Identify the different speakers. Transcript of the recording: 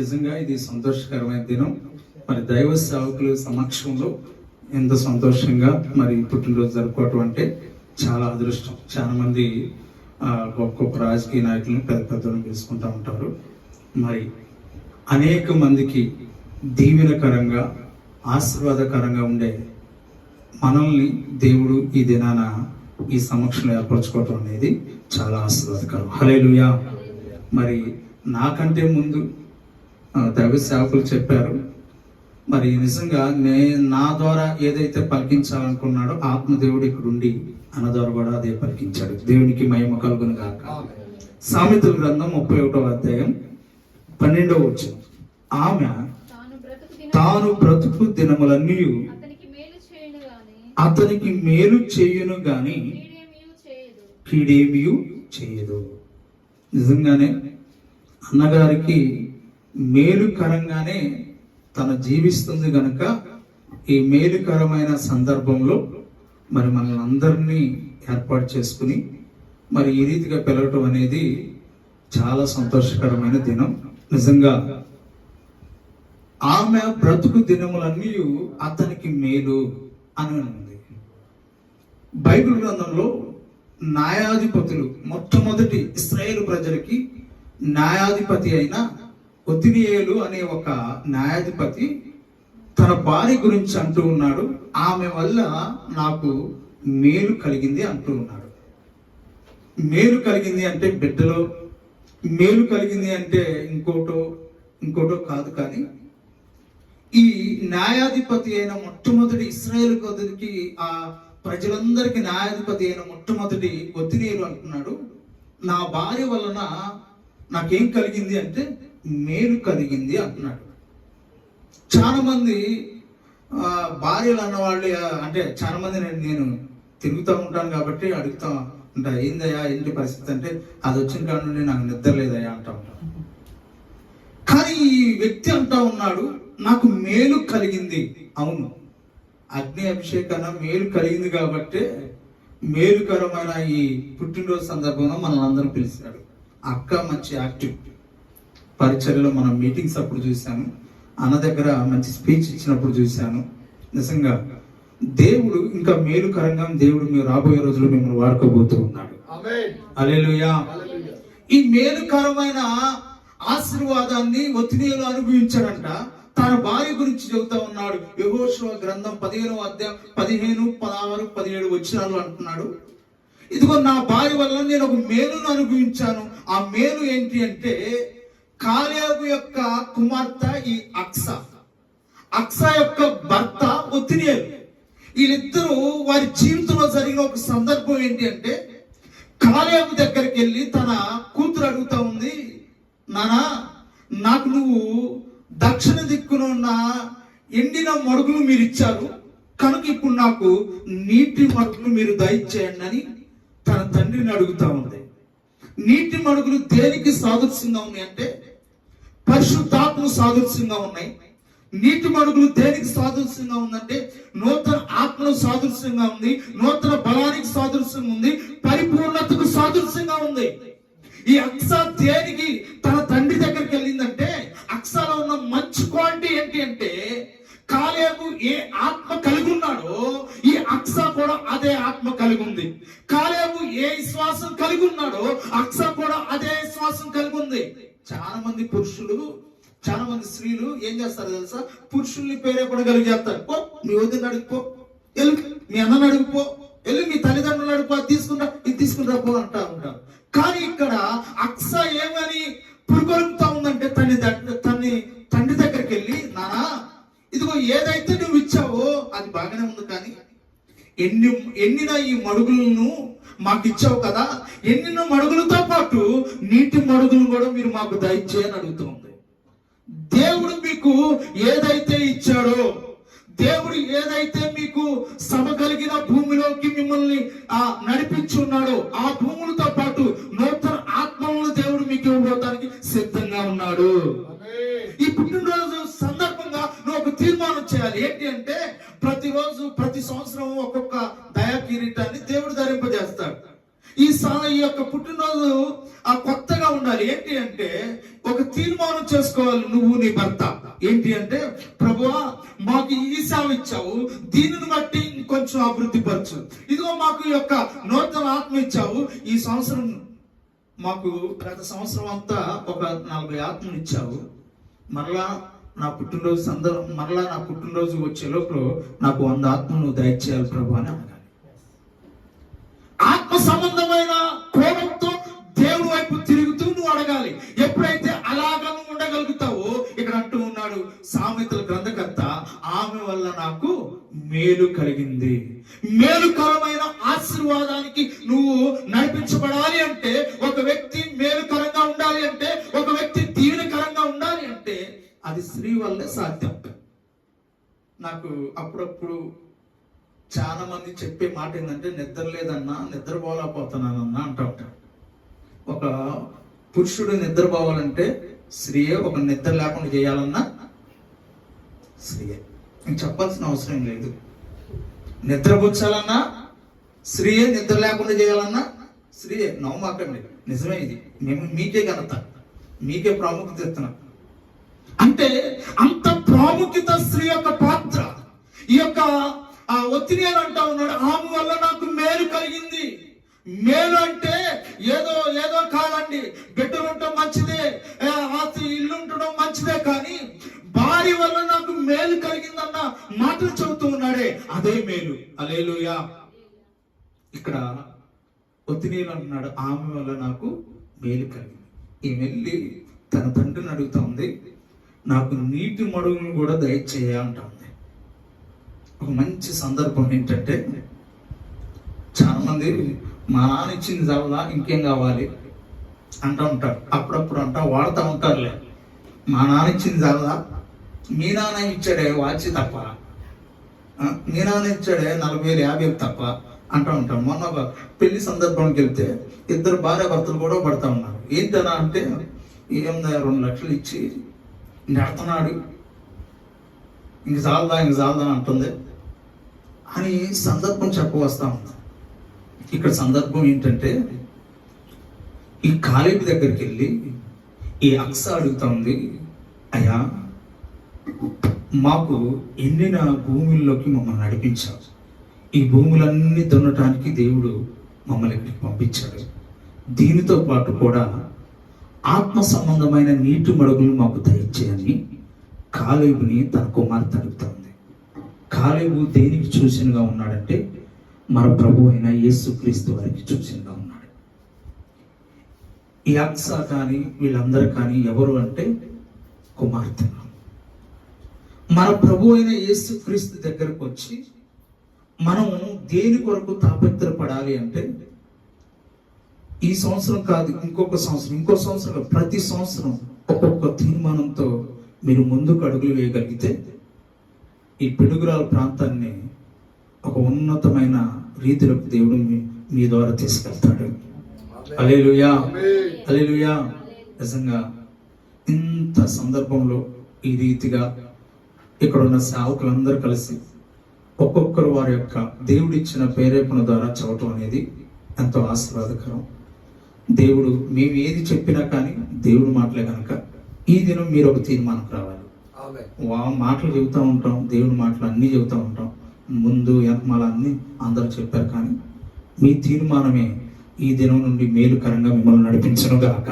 Speaker 1: నిజంగా ఇది సంతోషకరమైన దినం. మరి దైవ సేవకుల సమక్షంలో ఎంత సంతోషంగా మరి పుట్టినరోజు జరుపుకోవటం అంటే చాలా అదృష్టం. చాలా మంది గొప్ప గొప్ప రాజకీయ నాయకులను పెద్ద పెద్దలను పిలుచుకుంటూ ఉంటారు. మరి అనేక మందికి దీవెనకరంగా ఆశీర్వాదకరంగా ఉండే మనల్ని దేవుడు ఈ దినాన ఈ సమక్షంలో ఏర్పరచుకోవటం అనేది చాలా ఆశీర్వాదకరం. హలేలుయా మరి నాకంటే ముందు సేవకులు చెప్పారు. మరి నిజంగా నే నా ద్వారా ఏదైతే పలికించాలనుకున్నాడో ఆత్మదేవుడు ఇక్కడ ఉండి అన్న ద్వారా కూడా అదే పలికించాడు. దేవునికి మహిమ కలుగును గాక. సామెతల గ్రంథం ముప్పై ఒకటో అధ్యాయం పన్నెండవ వచ్చిన ఆమె
Speaker 2: తాను బ్రతుకు
Speaker 1: దినములన్నీ
Speaker 2: అతనికి మేలు చేయను గాని
Speaker 1: కీడేమియు చేయదు. నిజంగానే అన్నగారికి మేలుకరంగానే తను జీవిస్తుంది కనుక ఈ మేలుకరమైన సందర్భంలో మరి మనల్ని అందరినీ ఏర్పాటు చేసుకుని మరి ఈ రీతిగా పిలవటం అనేది చాలా సంతోషకరమైన దినం. నిజంగా ఆమె బ్రతుకు దినములన్నీ అతనికి మేలు అని ఉంది. బైబిల్ గ్రంథంలో న్యాయాధిపతులు మొట్టమొదటి ఇస్రాయేల్ ప్రజలకి న్యాయాధిపతి అయిన ఒతినియేలు అనే ఒక న్యాయాధిపతి తన భార్య గురించి అంటూ ఉన్నాడు. ఆమె వల్ల నాకు మేలు కలిగింది అంటూ ఉన్నాడు. మేలు కలిగింది అంటే బిడ్డలో మేలు కలిగింది అంటే ఇంకోటో ఇంకోటో కాదు కానీ ఈ న్యాయాధిపతి అయిన మొట్టమొదటి ఇస్రాయేల్ కొద్దికి ఆ ప్రజలందరికీ న్యాయాధిపతి అయిన మొట్టమొదటి ఒత్తిడిలు అంటున్నాడు. నా భార్య వలన నాకేం కలిగింది అంటే మేలు కలిగింది అంటున్నాడు. చాలామంది భార్యలు అన్నవాళ్ళు అంటే చాలామంది నేను నేను తిరుగుతూ ఉంటాను కాబట్టి అడుగుతా ఉంటా ఏందయ్యా ఏంటి పరిస్థితి? అంటే అది వచ్చిన కాడ నుండి నాకు నిద్ర లేదయ్యా అంటా ఉంటాను కానీ ఈ వ్యక్తి అంటా ఉన్నాడు నాకు మేలు కలిగింది. అవును. అగ్ని అభిషేకన మేలు కలిగింది కాబట్టి మేలుకరమైన ఈ పుట్టినరోజు సందర్భంలో మనల్ని అందరం పిలిచాడు. అక్క మంచి యాక్టివిటీ పరిచర్యలో మనం మీటింగ్స్ అప్పుడు చూశాను అన్న దగ్గర మంచి స్పీచ్ ఇచ్చినప్పుడు చూశాను. నిజంగా దేవుడు ఇంకా మేలుకరంగా దేవుడు మీరు రాబోయే రోజుల్లో మిమ్మల్ని వాడుకోబోతూ ఉన్నాడు. అలెలుయా ఈ మేలుకరమైన ఆశీర్వాదాన్ని ఒత్తిడిలో అనుభవించాడంట. తన భార్య గురించి చెబుతా ఉన్నాడు. యహోశివ గ్రంథం పదిహేను అధ్యాయం పదిహేను పదహారు పదిహేడు వచ్చినాలు అంటున్నాడు. ఇదిగో నా భార్య వల్ల నేను ఒక మేలును అనుభవించాను. ఆ మేలు ఏంటి అంటే కాలేబు యొక్క కుమార్తె ఈ అక్స. అక్స యొక్క భర్త ఒత్తిడియలు వీళ్ళిద్దరూ వారి జీవితంలో జరిగిన ఒక సందర్భం ఏంటి అంటే కాలేబు దగ్గరికి వెళ్ళి తన కూతురు అడుగుతా ఉంది నానా నాకు నువ్వు దక్షిణ దిక్కున ఉన్న ఎండిన మడుగులు మీరు ఇచ్చారు. కనుక ఇప్పుడు నాకు నీటి మడుగులు మీరు దయచేయండి అని తన తండ్రిని అడుగుతా ఉంది. నీటి మడుగులు దేనికి సాదృశ్యంగా ఉన్నాయి అంటే పరిశుద్ధాత్మ సాదృశ్యంగా ఉన్నాయి. నీటి మడుగులు దేనికి సాదృశ్యంగా ఉందంటే నూతన ఆత్మను సాదృశ్యంగా ఉంది నూతన బలానికి సాదృశ్యంగా ఉంది పరిపూర్ణతకు సాదృశ్యంగా ఉంది. ఈ అక్స దేనికి తన తండ్రి దగ్గరికి వెళ్ళిందంటే అక్షలో ఉన్న మంచి క్వాలిటీ ఏంటి అంటే కాలేబు ఏ ఆత్మ కలిగి ఉన్నాడో ఈ అక్స కూడా అదే ఆత్మ కలిగి ఉంది. కాలేబు ఏ విశ్వాసం కలిగి ఉన్నాడో అక్స కూడా అదే విశ్వాసం కలిగి ఉంది. చాలా మంది పురుషులు చాలా మంది స్త్రీలు ఏం చేస్తారు తెలుసా? పురుషుల్ని పేరే కూడా కలిగి చేస్తారు. పో మీ వదిన అడుగుపో వెళ్ళి మీ అన్నని అడుగుపో వెళ్ళి మీ తల్లిదండ్రులు అడుగుపో తీసుకుంటా ఇది తీసుకుంటా పో అంటా ఉంటారు. కానీ ఇక్కడ అక్స ఏమని పురుగొలుగుతా ఉందంటే తన తన్ని తండ్రి దగ్గరికి వెళ్ళి నానా ఇదిగో ఏదైతే నువ్వు ఇచ్చావో అది బాగానే ఉంది కానీ ఎన్ని ఎన్నిన ఈ మడుగులను మాకు ఇచ్చావు కదా ఎన్నిన మడుగులతో పాటు నీటి మడుగులు కూడా మీరు మాకు దయచేయని అడుగుతుంది దేవుడు మీకు ఏదైతే ఇచ్చాడో దేవుడు ఏదైతే మీకు సమ కలిగిన భూమిలోకి మిమ్మల్ని ఆ నడిపించున్నాడో ఆ భూములతో పాటు నూతన ఆత్మలను దేవుడు మీకు ఇవ్వడానికి సిద్ధంగా ఉన్నాడు. ఈ పుట్టినరోజు సందర్భంగా నువ్వు ఒక తీర్మానం చేయాలి. ఏంటి అంటే ఈ సా ఈ యొక్క పుట్టినరోజు ఆ కొత్తగా ఉండాలి. ఏంటి అంటే ఒక తీర్మానం చేసుకోవాలి నువ్వు నీ భర్త. ఏంటి అంటే ప్రభువా మాకు ఈ సేవ ఇచ్చావు. దీనిని బట్టి ఇంకొంచెం అభివృద్ధి పరచు. ఇదిగో మాకు ఈ యొక్క నూతన ఆత్మ ఇచ్చావు. ఈ సంవత్సరం మాకు గత సంవత్సరం అంతా ఒక నలభై ఆత్మలు ఇచ్చావు. మరలా నా పుట్టినరోజు సందర్భం మరలా నా పుట్టినరోజు వచ్చే లోపల నాకు వంద ఆత్మలు దయచేయాలి ప్రభు అని అడగాలి. ఆత్మ సంబంధమైన కోపంతో దేవుడు వైపు తిరుగుతూ నువ్వు అడగాలి. ఎప్పుడైతే అలాగా నువ్వు ఉండగలుగుతావో ఇక్కడ అంటూ ఉన్నాడు సామెతల గ్రంథకర్త ఆమె వల్ల నాకు మేలు కలిగింది. మేలుకరమైన ఆశీర్వాదానికి నువ్వు నడిపించబడాలి అంటే ఒక వ్యక్తి మేలుకరంగా ఉండాలి అంటే ఒక వ్యక్తి దీవెనకరంగా ఉండాలి అంటే అది స్త్రీ వల్లే సాధ్యం. నాకు అప్పుడప్పుడు చాలా మంది చెప్పే మాట ఏంటంటే నిద్ర లేదన్నా నిద్రపోలేకపోతున్నానన్నా అంటూ ఉంటారు. ఒక పురుషుడు నిద్రపోవాలంటే స్త్రీయే ఒక నిద్ర లేకుండా చేయాలన్నా స్త్రీయే. నేను చెప్పాల్సిన అవసరం లేదు. నిద్రపుచ్చాలన్నా స్త్రీయే నిద్ర లేకుండా చేయాలన్నా స్త్రీయే. నవ్వమాకండి. నిజమే ఇది. మేము మీకే ఘనత. మీకే ప్రాముఖ్యత ఇస్తున్నాం. అంటే అంత ప్రాముఖ్యత స్త్రీ యొక్క పాత్ర. ఈ యొక్క ఆ ఒత్తిడి అని అంటా ఉన్నాడు. ఆమె వల్ల నాకు మేలు కలిగింది. మేలు అంటే ఏదో ఏదో కాదండి. బిడ్డలు ఉండటం మంచిదే ఆస్తి ఇల్లు ఉండడం మంచిదే కానీ భార్య వల్ల నాకు మేలు కలిగిందన్న మాటలు చెబుతూ ఉన్నాడే అదే మేలు. అలేలుయా ఇక్కడ ఒత్తినీలు అంటున్నాడు. ఆమె వల్ల నాకు మేలు కలిగింది. ఈ వెళ్ళి తన తండ్రిని అడుగుతుంది నాకు నీటి మడుగును కూడా దయచేయ అంటాం ఒక మంచి సందర్భం ఏంటంటే చాలా మంది మా నాన్న ఇచ్చింది చాలదా ఇంకేం కావాలి? అంటూ ఉంటారు. అప్పుడప్పుడు అంటా వాడుతూ ఉంటారులే. మా నాన్న ఇచ్చింది చాలదా? మీ నాన్న ఇచ్చాడే వాచి తప్ప. మీ నాన్న ఇచ్చాడే నలభై వేలు యాభై తప్ప అంటూ ఉంటాం మొన్న ఒక పెళ్ళి సందర్భానికి వెళ్తే ఇద్దరు భార్య భర్తలు కూడా పడతా ఉన్నారు. ఏంటనా అంటే ఏం రెండు లక్షలు ఇచ్చి నెడుతున్నాడు ఇంక చాలదా ఇంక చాలదా అంటుంది. అని సందర్భం చెప్పవస్తా ఉంది ఇక్కడ సందర్భం ఏంటంటే ఈ కాలేజీ దగ్గరికి వెళ్ళి ఈ అక్స అడుగుతా ఉంది అయ్యా మాకు ఎన్నిన భూముల్లోకి మమ్మల్ని నడిపించావు ఈ భూములన్నీ దున్నటానికి దేవుడు మమ్మల్ని ఇక్కడికి పంపించాడు. దీనితో పాటు కూడా ఆత్మ సంబంధమైన నీటి మడుగులు మాకు దయచేయని కాలేబుని తన కుమార్తె అడుగుతాం కాలేబు దేనికి చూసినగా ఉన్నాడంటే మన ప్రభు అయిన యేసుక్రీస్తు వారికి చూసినగా ఉన్నాడు. ఈ అక్స కానీ వీళ్ళందరూ కానీ ఎవరు అంటే కుమార్తెలు. మన ప్రభు అయిన యేసుక్రీస్తు దగ్గరకు వచ్చి మనం దేని కొరకు తాపత్రపడాలి అంటే ఈ సంవత్సరం కాదు ఇంకొక సంవత్సరం ఇంకో సంవత్సరం ప్రతి సంవత్సరం ఒక్కొక్క తీర్మానంతో మీరు ముందుకు అడుగులు వేయగలిగితే ఈ పిడుగురాల ప్రాంతాన్ని ఒక ఉన్నతమైన రీతిలోకి దేవుడు మీ- ద్వారా తీసుకెళ్తాడు. అలేలుయా అలేలుయా నిజంగా ఇంత సందర్భంలో ఈ రీతిగా ఇక్కడ ఉన్న సేవకులందరూ కలిసి ఒక్కొక్కరు వారి యొక్క దేవుడిచ్చిన ప్రేరేపణ ద్వారా చదవటం అనేది ఎంతో ఆశీర్వాదకరం. దేవుడు మేము ఏది చెప్పినా కానీ దేవుడు మాటలే కనుక ఈ దినం మీరు ఒక తీర్మానం రావాలి. మాటలు చెబుతూ ఉంటాం దేవుడి మాటలు అన్నీ చెబుతూ ఉంటాం. ముందు వెనకమాల అన్నీ అందరూ చెప్పారు కానీ మీ తీర్మానమే ఈ దినం నుండి మేలుకరంగా మిమ్మల్ని నడిపించను గాక.